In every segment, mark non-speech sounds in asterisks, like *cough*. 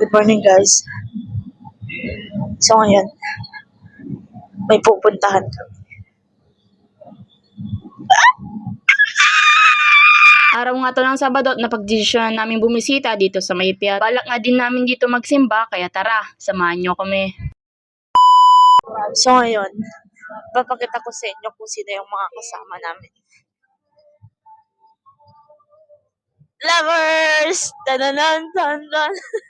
Good morning guys. So ngayon, may pupuntahan kami. Araw nga to ng Sabado at napagdesisyon namin bumisita dito sa Maypiat. Balak nga din namin dito magsimba, kaya tara, samahan nyo kami. So ngayon, papakita ko sa inyo kung sino yung mga kasama namin. Lovers! Tananan, tanan. *laughs*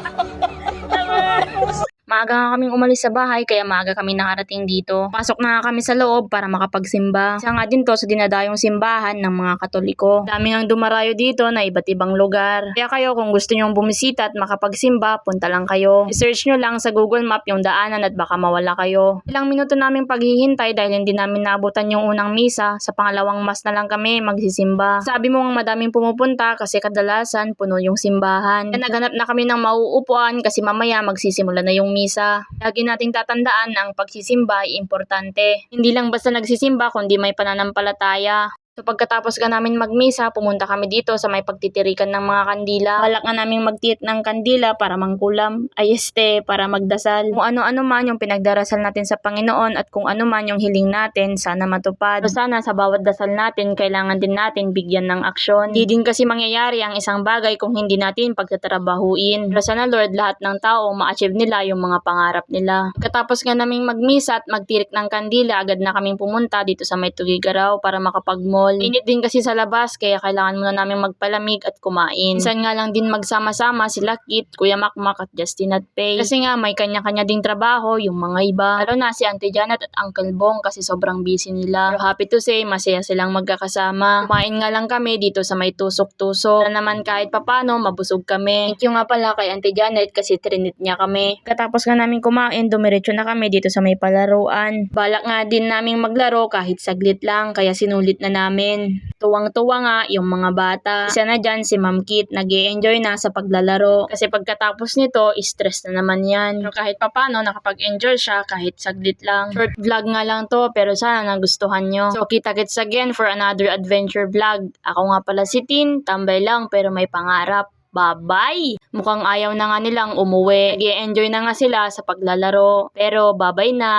Maaga nga kaming umalis sa bahay, kaya maaga kami nakarating dito. Pasok na nga kami sa loob para makapagsimba. Isa nga din to sa dinadayong simbahan ng mga katoliko. Dami nga dumarayo dito na iba't ibang lugar. Kaya kayo kung gusto nyong bumisita at makapagsimba, punta lang kayo. I-search nyo lang sa Google Map yung daanan at baka mawala kayo. Ilang minuto namin paghihintay dahil hindi namin naabutan yung unang misa. Sa pangalawang mas na lang kami magsisimba. Sabi mo nga madaming pumupunta kasi kadalasan puno yung simbahan. Kaya naghanap na kami ng mauupuan kasi mamaya magsisimula na yung misa. Lagi nating tatandaan na ang pagsisimba ay importante. Hindi lang basta nagsisimba kundi may pananampalataya. So pagkatapos ka namin magmisa, pumunta kami dito sa may pagtitirikan ng mga kandila. Balak nga namin magtiyat ng kandila para mangkulam, ay este, para magdasal. Kung ano-ano man yung pinagdarasal natin sa Panginoon at kung ano man yung hiling natin, sana matupad. So sana sa bawat dasal natin, kailangan din natin bigyan ng aksyon. Hindi din kasi mangyayari ang isang bagay kung hindi natin pagtatrabahuin. Pero sana Lord, lahat ng tao ma-achieve nila yung mga pangarap nila. Pagkatapos nga naming magmisa at magtirik ng kandila, agad na kaming pumunta dito sa may Tugigaraw para makapag-mall. Init din kasi sa labas, kaya kailangan muna namin magpalamig at kumain. Minsan nga lang din magsama-sama sila Kit, Kuya Makmak at Justin at Pay. Kasi nga may kanya-kanya ding trabaho yung mga iba. Lalo na si Auntie Janet at Uncle Bong kasi sobrang busy nila. Pero happy to say, masaya silang magkakasama. Kumain nga lang kami dito sa may tusok-tusok. Para naman kahit papano, mabusog kami. Thank you nga pala kay Auntie Janet kasi trinit niya kami. Katapos nga namin kumain, dumiretso na kami dito sa may palaruan. Balak nga din naming maglaro kahit saglit lang, kaya sinulit na namin. Tuwang-tuwa nga yung mga bata. Isa na dyan si Ma'am Kit, nag enjoy na sa paglalaro. Kasi pagkatapos nito, stress na naman yan. Pero kahit papano, nakapag-enjoy siya kahit saglit lang. Short vlog nga lang to, pero sana nagustuhan nyo. So, kita-kits again for another adventure vlog. Ako nga pala si Tin, tambay lang pero may pangarap. Bye-bye! Mukhang ayaw na nga nilang umuwi. nag enjoy na nga sila sa paglalaro. Pero bye-bye na!